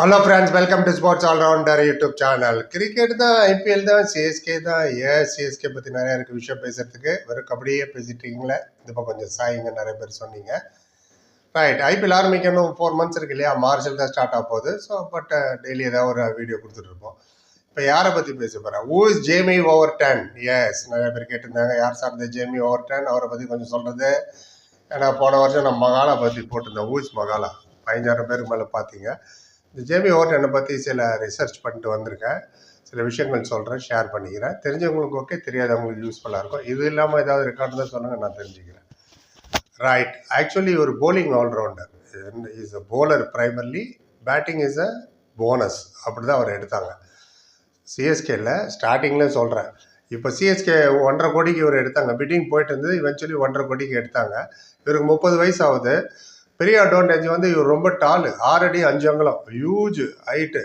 Hello friends welcome to sports allrounder YouTube channel cricket தான் IPL தான் CSK தான். ஏன் சிஎஸ்கே பற்றி நிறைய இருக்குது விஷயம் பேசுகிறதுக்கு வெறும் கபடியே பேசிட்டு இருக்கீங்களே? இப்போ கொஞ்சம் சாயிங்க நிறைய பேர் சொன்னீங்க. ரைட் ஐபிஎல் ஆரம்பிக்கணும். ஃபோர் மந்த்ஸ் இருக்கு இல்லையா? மார்ச்சில் தான் ஸ்டார்ட் ஆக போகுது. ஸோ பட் டெய்லி ஏதாவது ஒரு வீடியோ கொடுத்துட்ருப்போம் இப்போ யாரை பற்றி பேச போகிறேன் who is Jamie Overton எஸ் நிறைய பேர் கேட்டிருந்தாங்க. யார் சார் இந்த ஜேமி ஓவர் டென் அவரை பற்றி கொஞ்சம் சொல்கிறது ஏன்னா போன வருஷம் நான் மகாலா பற்றி போட்டிருந்தேன் ஊஸ் மகாலா? பதினஞ்சாயிரம் பேருக்கு மேலே பார்த்தீங்க. இந்த ஜேமி ஓவர்டனை பற்றி சில ரிசர்ச் பண்ணிட்டு வந்திருக்கேன். சில விஷயங்கள் சொல்கிறேன் ஷேர் பண்ணிக்கிறேன். தெரிஞ்சவங்களுக்கு ஓகே தெரியாதவங்களுக்கு யூஸ்ஃபுல்லாக இருக்கும். இது இல்லாமல் ஏதாவது ரெக்கார்டு தான் சொல்லுங்கள் நான் தெரிஞ்சுக்கிறேன். ரைட் ஆக்சுவலி ஒரு bowling allrounder is a bowler primarily batting is a bonus அப்படி தான் அவர் எடுத்தாங்க. சிஎஸ்கேல ஸ்டார்டிங்கில் சொல்கிறேன் இப்போ சிஎஸ்கே ஒன்றரை கோடிக்கு இவர் எடுத்தாங்க. பிட்டிங் போயிட்டு இருந்தது இவென்ச்சுவலி ஒன்றரை கோடிக்கு எடுத்தாங்க. இவருக்கு முப்பது வயசு ஆகுது. பெரிய அட்வான்டேஜ் வந்து இவர் ரொம்ப டாலு ஆறு அடி அஞ்சு அங்கலம். ஹியூஜ் ஹைட்டு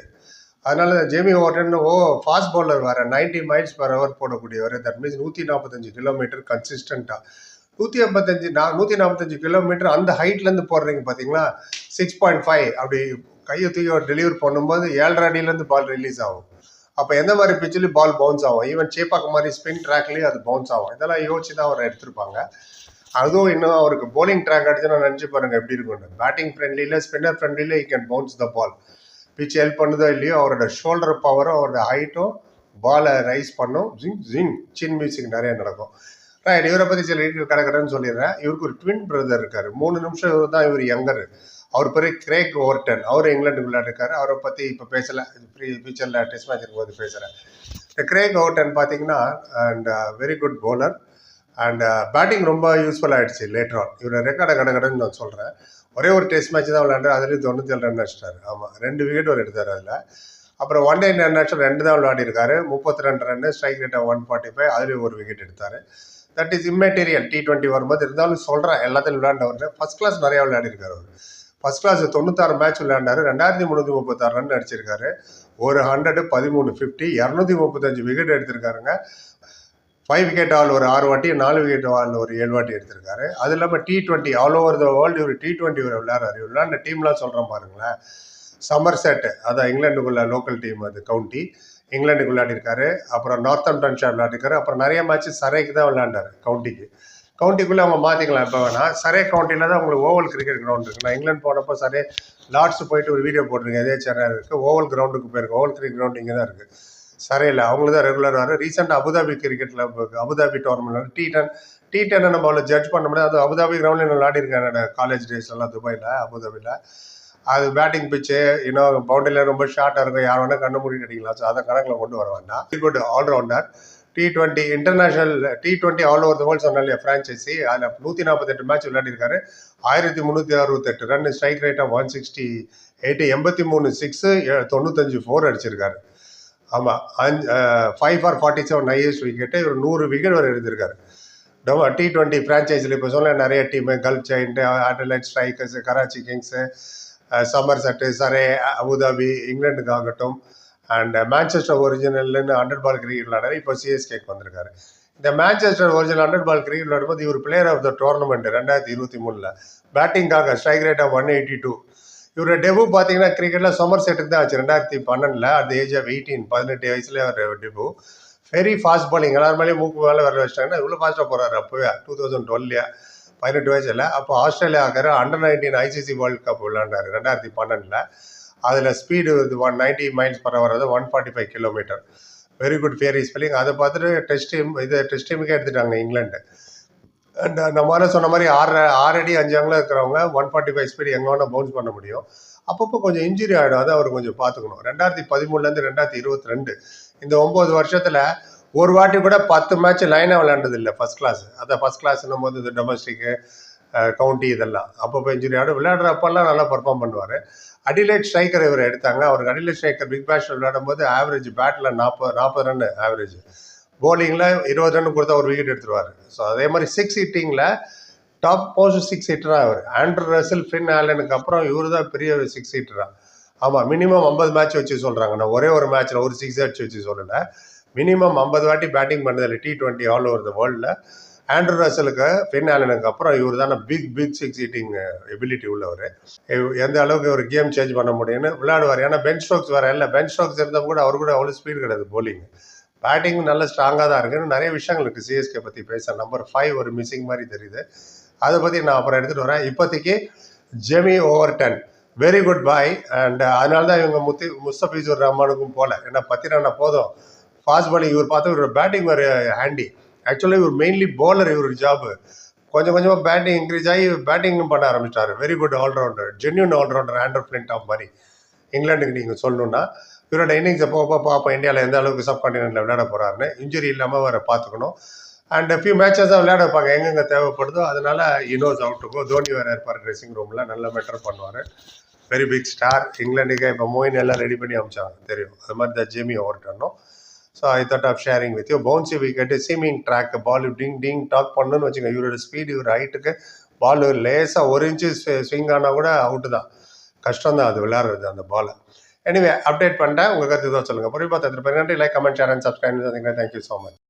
அதனால ஜேமி ஓட்டன் ஓ ஃபாஸ்ட் பவுலர் வேறு. 90 மைல்ஸ் பர் ஹவர் போடக்கூடியவர். தட் மீன்ஸ் நூற்றி நாற்பத்தஞ்சு கிலோமீட்டர் கன்சிஸ்டண்ட்டாக நூற்றி ஐம்பத்தஞ்சு நா நூற்றி நாற்பத்தஞ்சு கிலோமீட்டர் அந்த ஹைட்லேருந்து போடுறீங்க பார்த்தீங்களா சிக்ஸ் பாயிண்ட் ஃபைவ் அப்படி கையை தூக்கி டெலிவரி பண்ணும்போது ஏழரை அடியிலேருந்து பால் ரிலீஸ் ஆகும். அப்போ எந்த மாதிரி பிச்சிலையும் பால் பவுன்ஸ் ஆகும். ஈவன் சேப்பாக்கு மாதிரி ஸ்பின் ட்ராக்லேயும் அது பவுன்ஸ் ஆகும். இதெல்லாம் யோசிச்சு தான் அவர் எடுத்திருப்பாங்க. அதுவும் இன்னும் அவருக்கு போலிங் ட்ராக் அடிச்சுன்னா நினச்சி பாருங்க எப்படி இருக்கும்னு பேட்டிங் ஃப்ரெண்ட்லியில் spinner ஃப்ரெண்ட்லியில் he can bounce the ball pitch help பண்ணுதோ இல்லையோ அவரோட ஷோல்டர் பவரும் அவரோட ஹைட்டும் பாலை ரைஸ் பண்ணும். ஜிங் ஜிங் சின் மியூசிக் நிறைய நடக்கும். ரைட் இவரை பற்றி சில வீடியோ கிடக்கிறேன்னு சொல்லிடுறேன். இவருக்கு ஒரு ட்வின் பிரதர் இருக்கார். மூணு நிமிஷம் தான் இவர் யங்கர் அவர் பேர் கிரேக் ஓவர்டன் அவர் இங்கிலாந்து விளையாட்டுருக்காரு அவரை பற்றி இப்போ பேசலை. ஃப்ரீ ஃபியூச்சரில் டெஸ்ட் மேட்ச் இருக்கும்போது பேசுகிறேன் இந்த கிரேக் ஓவர்டன் பார்த்தீங்கன்னா and very good bowler and batting uh, ரொம்ப யூஸ்ஃபுல் ஆயிடுச்சு லேட்டர் ஆன் இவரை ரெக்கார்டை கடகடன்னு நான் சொல்கிறேன் ஒரே ஒரு டெஸ்ட் மேட்ச் தான் விளையாண்டு அதுலேயும் தொண்ணூற்றி ஏழு ரன் அடிச்சிட்டாரு. ஆமாம் ரெண்டு விக்கெட் ஒரு எடுத்தார் அதில். அப்புறம் ஒன் டே இன்டர்நேஷனல் ரெண்டு தான் விளையாடிருக்காரு முப்பத்தி ரெண்டு run strike rate one forty five அதுலேயும் ஒரு விக்கெட் எடுத்தார். That is immaterial T twenty வரும்போது இருந்தாலும் சொல்கிறேன் எல்லாத்தையும் விளையாண்டவர் ஃபர்ஸ்ட் கிளாஸ் நிறையா விளையாடிருக்காரு அவர். ஃபர்ஸ்ட் கிளாஸ் தொண்ணூத்தாறு மேட்ச் விளையாண்டாரு. ரெண்டாயிரத்தி முந்நூற்றி முப்பத்தாறு ரன் அடிச்சிருக்காரு. ஒரு ஹண்ட்ரடு பதிமூணு ஃபிஃப்டி இரநூத்தி முப்பத்தஞ்சு விக்கெட் எடுத்திருக்காருங்க. ஃபைவ் விக்கெட் ஆல் ஒரு ஆறு வாட்டி நாலு விக்கெட் ஆல் ஒரு ஏழு வாட்டி எடுத்திருக்காரு. அது இல்லாமல் T twenty all over the world இவர் டி டுவெண்ட்டி ஒரு விளையாடுறாரு. இவர் விளையாண்ட டீம்லாம் சொல்கிறேன் பாருங்களேன். சம்மர் செட் அதான் இங்கிலாண்டுக்குள்ள லோக்கல் டீம் அது கவுண்டி இங்கிலாந்துக்கு விளையாடிருக்காரு. அப்புறம் நார்த் ஷா விளையாடிருக்காரு. அப்புறம் நிறைய மேட்ச் சரைக்கு தான் விளையாண்டாரு கவுண்டிக்கு கவுண்டிக்குள்ளே அவங்க மாற்றிக்கலாம் இப்போ வேணால் சரே கவுண்டியில் தான் உங்களுக்கு ஓவல் கிரிக்கெட் கிரவுண்ட் இருக்குது நான் இங்கிலாந்து போனப்போ சரே லார்ட்ஸ் போயிட்டு ஒரு வீடியோ போட்டிருக்கேன். அதே சேனல் இருக்குது ஓவல் கிரவுண்டுக்கு போயிருக்கேன். ஓவல் கிரிக்கெட் கிரவுண்ட் இங்கே தான் இருக்குது சரியில்லை. அவங்களுக்கு தான் ரெகுலர் வர ரீசெண்டாக அபுதாபி கிரிக்கெட்டில் Abu Dhabi tournament T ten T டென்னை நம்ம அவ்வளோ ஜட்ஜ் பண்ண முடியாது. அது அபுதாபி கிரவுண்டில் நான் விளையாடிருக்கேன் என்னோட காலேஜ் டேஸ்லாம் துபாயில் அபுதாபியில் அது பேட்டிங் பிச்சு இன்னும் பவுண்டரியில் ரொம்ப ஷார்ட்டாக இருக்கும். யார் வேணால் கண்ணு மூடி அடிக்கலாம். ஸோ அதை கணக்கில் கொண்டு வர வேண்டாம். Good all rounder T twenty international T twenty all over the world சொன்னாலே இல்லையா ஃப்ரான்ச்சைசி அதில் நூற்றி நாற்பத்தெட்டு மேட்ச் விளையாடிருக்காரு. ஆயிரத்தி முந்நூற்றி அறுபத்தெட்டு run strike rate of one sixty eight எண்பத்தி மூணு சிக்ஸு தொண்ணூத்தஞ்சு ஃபோர் அடிச்சிருக்காரு. ஆமாம் அஞ்சு five for forty seven highest wicket இவர் நூறு விக்கெட் வரை எடுத்திருக்காரு. நம்ம டி டுவெண்ட்டி ஃப்ரான்ச்சைஸில் இப்போ சொல்ல நிறைய team Gulf Giants Adelaide Strikers Karachi Kings Somerset Surrey Abu Dhabi இங்கிலாந்துக்கு ஆகட்டும் அண்ட் மேன்செஸ்டர் ஒரிஜினல்னு ஹண்ட்ரட் பால் கிரிக்கெட் விளையாடாரு இப்போ சிஎஸ்கேக்கு வந்திருக்காரு. இந்த Manchester Original hundred ball cricket விளையாடும்போது இவர் பிளேயர் ஆஃப் த டோர்னமெண்ட் ரெண்டாயிரத்தி இருபத்தி மூணில். பேட்டிங்காக strike rate of one eighty two இவரோட டெபு பார்த்தீங்கன்னா கிரிக்கெட்டில் சம்மர் செட்டுக்கு தான் ஆச்சு. ரெண்டாயிரத்தி பன்னெண்டில் அட் ஏஜ் ஆஃப் எயிட்டீன் பதினெட்டு வயசுல அவர் டெபு வெரி ஃபாஸ்ட் பாலிங் எல்லாரும் மேலேயும் மூக்கு மேலே வர வச்சிட்டாங்கன்னா இவ்வளோ ஃபாஸ்ட்டாக போகிறாரு அப்போவே. டூ தௌசண்ட் டுவெல்லையா பதினெட்டு வயசில். அப்போ ஆஸ்திரேலியாக்கார under nineteen ICC world cup விளாண்டாரு ரெண்டாயிரத்தி பன்னெண்டில். அதில் ஸ்பீடு இது one ninety miles per hour one forty five kilometre very good fiery spelling அதை பார்த்துட்டு டெஸ்ட் டீம் இது டெஸ்ட் டீமுக்கே எடுத்துட்டாங்க இங்கிலாந்து. அண்ட் நம்ம முதல்ல சொன்ன மாதிரி ஆறு ஆறு அடி அஞ்சு அங்கில் இருக்கிறவங்க ஒன் ஃபார்ட்டி ஃபைவ் ஸ்பீடு எங்கே வேணால் பவுன்ஸ் பண்ண முடியும். அப்பப்போ கொஞ்சம் இன்ஜுரி ஆகிடும் அதை அவர் கொஞ்சம் பார்த்துக்கணும். ரெண்டாயிரத்தி பதிமூணுலேருந்து ரெண்டாயிரத்தி இருபத்தி ரெண்டு. இந்த ஒம்பது வருஷத்தில் ஒரு வாட்டி கூட பத்து மேட்ச் லைனாக விளையாண்டது இல்லை ஃபஸ்ட் கிளாஸ் அதை ஃபஸ்ட் கிளாஸ்னும் போது இது டொமஸ்டிக்கு கவுண்டி இதெல்லாம். அப்பப்போ இன்ஜுரி ஆகிடும் விளையாடுறப்பெல்லாம் நல்லா பர்ஃபார்ம் பண்ணுவார். அடிலைட் ஸ்ட்ரைக்கர் இவர் எடுத்தாங்க. அவருக்கு அடிலைட் ஸ்ட்ரைக்கர் பிக் பேஷ் விளையாடும் போது ஆவரேஜ் பேட்டில் நாற்பது நாற்பது ரன் ஆவரேஜ் போலிங்கில் இருபது ரன் கொடுத்தா ஒரு விக்கெட் எடுத்துருவார். ஸோ அதே மாதிரி சிக்ஸ் ஹிட்டிங்கில் டாப் போஸ்ட் சிக்ஸ் ஹிட்டராக அவர். ஆண்ட்ரூ ரசில் ஃபின் ஆலனுக்கு அப்புறம் இவர் தான் பெரிய சிக்ஸ் ஹீட்டராக ஆமாம் மினிமம் ஐம்பது மேட்ச் வச்சு சொல்கிறாங்க நான் ஒரே ஒரு மேட்ச்சில் ஒரு சிக்ஸ் அடிச்சு வச்சு சொல்லலை. மினிமம் ஐம்பது வாட்டி பேட்டிங் பண்ணதில்லை T twenty all over the வேர்ல்டில் ஆண்ட்ரூ ரசலுக்கு ஃபின் ஆலனுக்கு அப்புறம் இவர் தானே big big six hitting ability உள்ளவர் எந்த அளவுக்கு ஒரு கேம் சேஞ்ச் பண்ண முடியும்னு விளையாடுவார். ஏன்னா பென் ஸ்ட்ரோக்ஸ் வேறு இல்லை. பென் ஸ்ட்ரோக்ஸ் இருந்தால் கூட அவர் கூட அவ்வளோ ஸ்பீடு கிடையாது போலிங் பேட்டிங் நல்ல ஸ்ட்ராங்காக தான் இருக்குன்னு நிறைய விஷயங்கள் இருக்குது சிஎஸ்கே பற்றி பேச நம்பர் ஃபைவ் ஒரு மிஸ்ஸிங் மாதிரி தெரியுது. அதை பற்றி நான் அப்புறம் எடுத்துகிட்டு வரேன். இப்போதைக்கு Jamie Overton very good boy and அதனால தான் இவங்க முத்தி முஸ்தபிசூர் ரஹ்மானுக்கும் போகல ஏன்னா பத்திரானா போதும். ஃபாஸ்ட் பாலிங் இவர் பார்த்தா இவர் பேட்டிங் ஒரு ஹேண்டி ஆக்சுவலி இவர் மெயின்லி பவுலர் இவர் ஜாப் கொஞ்சம் கொஞ்சமாக பேட்டிங் இன்க்ரீஸ் ஆகி பேட்டிங்கும் பண்ண ஆரம்பிச்சிட்டாரு. Very good allrounder genuine allrounder Andrew Flintoff மாதிரி இங்கிலாந்துக்கு நீங்கள் சொல்லணும்னா இவரோட இன்னிங்ஸை போக போக பார்ப்போம் இந்தியாவில் எந்த அளவுக்கு சப் கான்டினென்ட்டில் விளையாட போகிறாருன்னு இன்ஜுரி இல்லாமல் அவரை பார்த்துக்கணும். அண்ட் ஃபியூ மேட்சஸ் தான் விளையாட வைப்பாங்க. எங்கெங்கே தேவைப்படுதோ அதனால இனோஸ் அவுட்டுக்கும் தோனி வேறு இருப்பார் ட்ரெஸ்ஸிங் ரூமில் நல்ல மேட்டர் பண்ணுவார். வெரி பிக் ஸ்டார் இங்கிலாந்துக்கு இப்போ மோயின் எல்லாம் ரெடி பண்ணி அமிச்சாங்க தெரியும். அது மாதிரி தான் Jamie ஓவர்டனும் so I thought of sharing with you bouncy wicket seaming track ball டிங் டிங் டாக் பண்ணுன்னு வச்சுங்க இவரோட ஸ்பீடு இவர் ஹைட்டுக்கு பால் லேசாக ஒரு இன்ச்சு ஸ்விங் ஆனால் கூட அவுட்டு தான். கஷ்டம் தான் அது விளையாடுறது அந்த பாலை எனிவே அப்டேட் பண்ணிட்டேன் உங்கள் கருத்து தான் சொல்லுங்கள் புரியும் பார்த்து நன்றி like comment share and subscribe thank you so much